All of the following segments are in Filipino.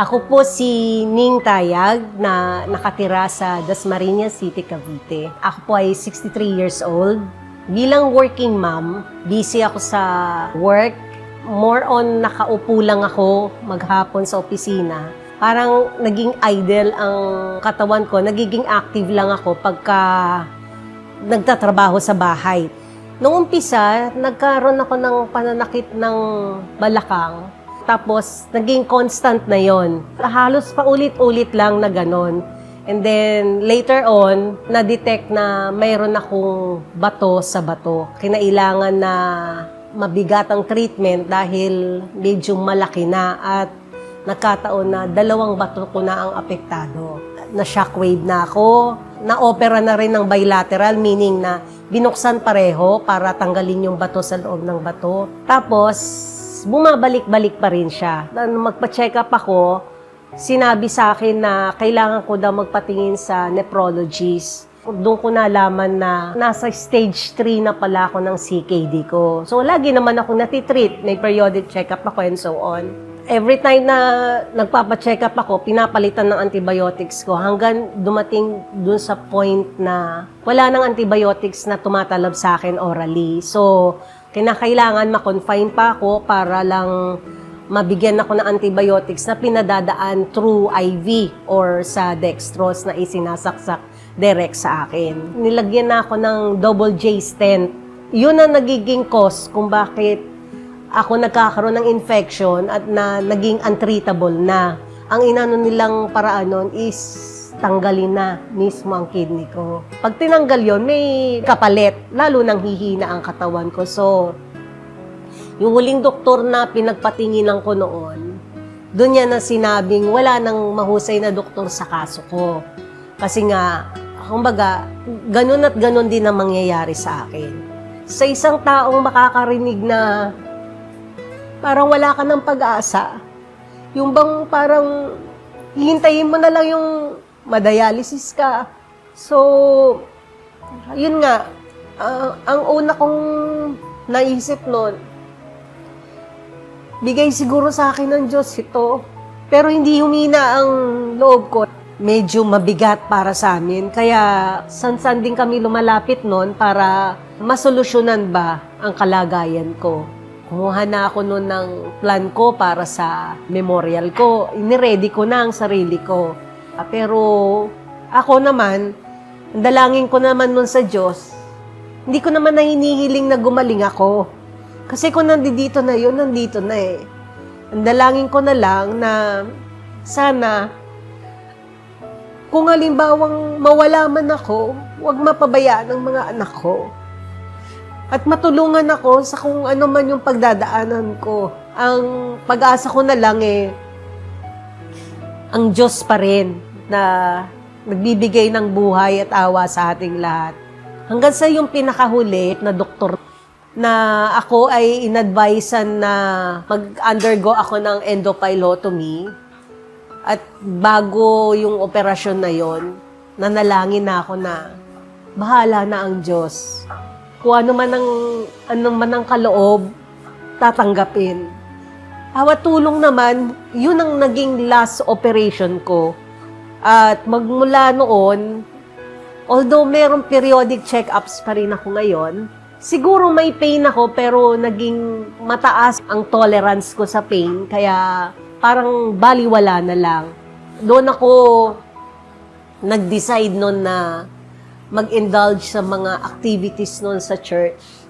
Ako po si Ning Tayag na nakatira sa Dasmariñas City, Cavite. Ako po ay 63 years old. Bilang working mom, busy ako sa work. More on nakaupo lang ako maghapon sa opisina. Parang naging idle ang katawan ko. Nagiging active lang ako pagka nagtatrabaho sa bahay. Noong umpisa, nagkaroon ako ng pananakit ng balakang. Tapos, naging constant na yon. Halos paulit-ulit lang na ganon. And then, later on, na-detect na mayroon akong bato sa bato. Kinailangan na mabigat ang treatment dahil medyo malaki na at nagkataon na dalawang bato ko na ang apektado. Na-shockwave na ako, na-opera na rin ng bilateral, meaning na binuksan pareho para tanggalin yung bato sa loob ng bato. Tapos, bumabalik-balik pa rin siya. Nung magpa-check up ako, sinabi sa akin na kailangan ko daw magpatingin sa nephrologist. Doon ko nalaman na nasa stage 3 na pala ako ng CKD ko. So, lagi naman ako natitreat. May periodic check-up ako and so on. Every time na nagpapacheck up ako, pinapalitan ng antibiotics ko hanggang dumating dun sa point na wala nang antibiotics na tumatalab sa akin orally. So, kinakailangan ma-confine pa ako para lang mabigyan ako ng antibiotics na pinadadaan through IV or sa dextrose na isinasaksak direct sa akin. Nilagyan na ako ng double J stent. Yun ang nagiging cause kung bakit ako nagkakaroon ng infection at na naging untreatable na. Ang inano nilang paraan nun is tanggalin na mismo ang kidney ko. Pag tinanggal yon may kapalit, lalo nang hihina ang katawan ko. So, yung huling doktor na pinagpatinginan ko noon, doon niya na sinabing wala nang mahusay na doktor sa kaso ko. Kasi nga, kumbaga, ganun at ganun din ang mangyayari sa akin. Sa isang taong makakarinig na parang wala ka ng pag-asa, yung bang parang hihintayin mo na lang yung madialysis ka. So, yun nga, ah, ang una kong naisip noon, bigay siguro sa akin ng Diyos ito. Pero hindi humina ang loob ko. Medyo mabigat para sa amin. Kaya san-san din kami lumalapit noon para masolusyonan ba ang kalagayan ko. Kumuha na ako noon ng plan ko para sa memorial ko. Iniready ko na ang sarili ko. Ah, Pero ako naman, ang dalangin ko naman nun sa Diyos, hindi ko naman na hinihiling na gumaling ako. Kasi kung nandito na yun, nandito na eh. Ang dalangin ko na lang na sana kung halimbawang mawala man ako, huwag mapabayaan ang mga anak ko. At matulungan ako sa kung ano man yung pagdadaanan ko. Ang pag-asa ko na lang eh, ang Diyos pa rin na nagbibigay ng buhay at awa sa ating lahat. Hanggang sa yung pinakahuli na doktor na ako ay inadvisean na mag-undergo ako ng endopilotomy. At bago yung operasyon na yon, nanalangin na ako na bahala na ang Diyos. Kung ano man ang, ano man ang kaloob, tatanggapin. Awa tulong naman, yun ang naging last operation ko. At magmula noon, although merong periodic check-ups pa rin ako ngayon, siguro may pain ako pero naging mataas ang tolerance ko sa pain, kaya parang baliwala na lang. Doon ako nag-decide noon na mag-indulge sa mga activities noon sa church.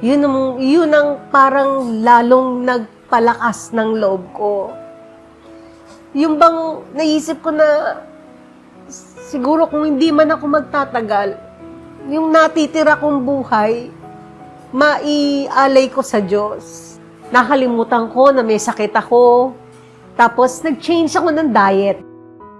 Yun ang, yun ang parang lalong nagpalakas ng loob ko. Yung bang naisip ko na siguro kung hindi man ako magtatagal, yung natitira kong buhay, maialay ko sa Diyos. Nakalimutan ko na may sakit ako. Tapos, nag-change ako ng diet.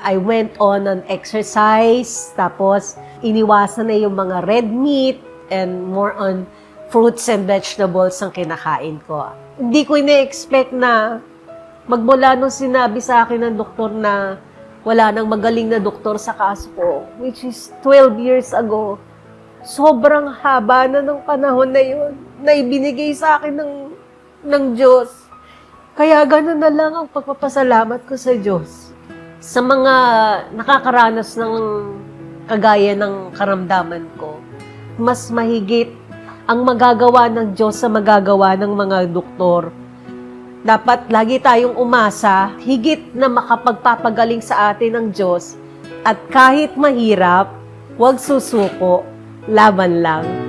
I went on an exercise. Tapos, iniwasan na yung mga red meat and more on fruits and vegetables ang kinakain ko. Hindi ko ina-expect na magmula nung sinabi sa akin ng doktor na wala nang magaling na doktor sa kaso ko, which is 12 years ago. Sobrang haba na ng panahon na yun na ibinigay sa akin ng, ng Diyos. Kaya ganun na lang ang pagpapasalamat ko sa Diyos. Sa mga nakakaranas ng kagaya ng karamdaman ko, mas mahigit ang magagawa ng Diyos sa magagawa ng mga doktor. Dapat lagi tayong umasa, higit na makapagpapagaling sa atin ng Diyos. At kahit mahirap, huwag susuko, laban lang.